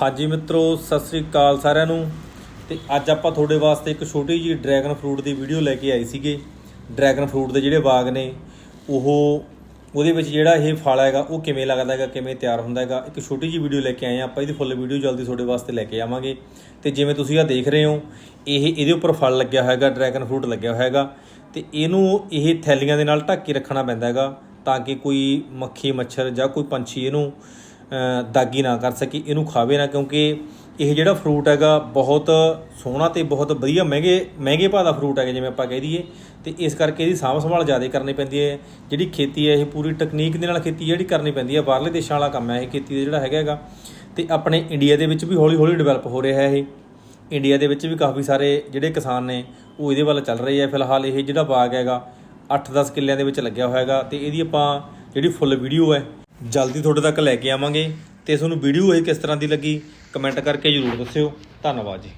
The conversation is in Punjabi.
ਹਾਂਜੀ ਮਿੱਤਰੋ, ਸਤਿ ਸ੍ਰੀ ਅਕਾਲ ਸਾਰਿਆਂ ਨੂੰ। ਤੇ ਅੱਜ ਆਪਾਂ ਤੁਹਾਡੇ ਵਾਸਤੇ ਇੱਕ ਛੋਟੀ ਜਿਹੀ ਡਰੈਗਨ ਫਰੂਟ ਦੀ ਵੀਡੀਓ ਲੈ ਕੇ ਆਏ ਸੀਗੇ। ਡਰੈਗਨ ਫਰੂਟ ਦੇ ਜਿਹੜੇ ਬਾਗ ਨੇ, ਉਹ ਉਹਦੇ ਵਿੱਚ ਜਿਹੜਾ ਇਹ ਫਲ ਹੈਗਾ, ਉਹ ਕਿਵੇਂ ਲੱਗਦਾ ਹੈਗਾ, ਕਿਵੇਂ ਤਿਆਰ ਹੁੰਦਾ ਹੈਗਾ, ਇੱਕ ਛੋਟੀ ਜਿਹੀ ਵੀਡੀਓ ਲੈ ਕੇ ਆਏ ਆ ਆਪਾਂ। ਇਹਦੀ ਫੁੱਲ ਵੀਡੀਓ ਜਲਦੀ ਤੁਹਾਡੇ ਵਾਸਤੇ ਲੈ ਕੇ ਆਵਾਂਗੇ। ਤੇ ਜਿਵੇਂ ਤੁਸੀਂ ਆ ਦੇਖ ਰਹੇ ਹੋ, ਇਹ ਇਹਦੇ ਉੱਪਰ ਫਲ ਲੱਗਿਆ ਹੋਇਆ ਹੈਗਾ ਡਰੈਗਨ ਫਰੂਟ ਲੱਗਿਆ ਹੋਇਆ ਹੈਗਾ ਤੇ ਇਹਨੂੰ ਇਹ ਥੈਲੀਆਂ ਦੇ ਨਾਲ ਢੱਕ ਕੇ ਰੱਖਣਾ ਪੈਂਦਾ ਹੈਗਾ, ਤਾਂ ਕਿ ਕੋਈ ਮੱਖੀ, ਮੱਛਰ ਜਾਂ ਕੋਈ ਪੰਛੀ ਇਹਨੂੰ ਦਾਗੀ ਨਾ ਕਰ ਸਕੇ, ਇਹਨੂੰ ਖਾਵੇ ਨਾ, ਕਿਉਂਕਿ ਇਹ ਜਿਹੜਾ ਫਰੂਟ ਹੈਗਾ, ਬਹੁਤ ਸੋਹਣਾ ਤੇ ਬਹੁਤ ਵਧੀਆ ਮਹਿੰਗੇ ਮਹਿੰਗੇ ਭਾਅ ਦਾ ਫਰੂਟ ਹੈਗਾ, ਜਿਵੇਂ ਆਪਾਂ ਕਹਿ ਦਈਏ। ਤੇ ਇਸ ਕਰਕੇ ਇਹਦੀ ਸਾਂਭ ਸੰਭਾਲ ਜ਼ਿਆਦਾ ਕਰਨੀ ਪੈਂਦੀ ਹੈ। ਜਿਹੜੀ ਖੇਤੀ ਹੈ, ਇਹ ਪੂਰੀ ਟੈਕਨੀਕ ਦੇ ਨਾਲ ਖੇਤੀ ਜਿਹੜੀ ਕਰਨੀ ਪੈਂਦੀ ਹੈ। ਬਾਹਰਲੇ ਦੇਸ਼ਾਂ ਵਾਲਾ ਕੰਮ ਹੈ ਇਹ ਖੇਤੀ ਦਾ ਜਿਹੜਾ ਹੈਗਾ ਹੈਗਾ। ਤੇ ਆਪਣੇ ਇੰਡੀਆ ਦੇ ਵਿੱਚ ਵੀ ਹੌਲੀ ਹੌਲੀ ਡਿਵੈਲਪ ਹੋ ਰਿਹਾ ਹੈ ਇਹ। ਇੰਡੀਆ ਦੇ ਵਿੱਚ ਵੀ ਕਾਫੀ ਸਾਰੇ ਜਿਹੜੇ ਕਿਸਾਨ ਨੇ, ਉਹ ਇਹਦੇ ਵੱਲ ਚੱਲ ਰਹੇ ਆ ਫਿਲਹਾਲ ਇਹ ਜਿਹੜਾ ਬਾਗ ਹੈਗਾ 8-10 ਕਿੱਲਿਆਂ ਦੇ ਵਿੱਚ ਲੱਗਿਆ ਹੋਇਆ ਹੈਗਾ। ਤੇ ਇਹਦੀ ਆਪਾਂ ਜਿਹੜੀ ਫੁੱਲ ਵੀਡੀਓ ਹੈ ਜਲਦੀ ਤੁਹਾਡੇ ਤੱਕ ਲੈ ਕੇ ਆਵਾਂਗੇ ਤੇ ਤੁਹਾਨੂੰ ਵੀਡੀਓ ਇਹ ਕਿਸ ਤਰ੍ਹਾਂ ਦੀ ਲੱਗੀ ਕਮੈਂਟ ਕਰਕੇ ਜਰੂਰ ਦੱਸਿਓ। ਧੰਨਵਾਦ ਜੀ।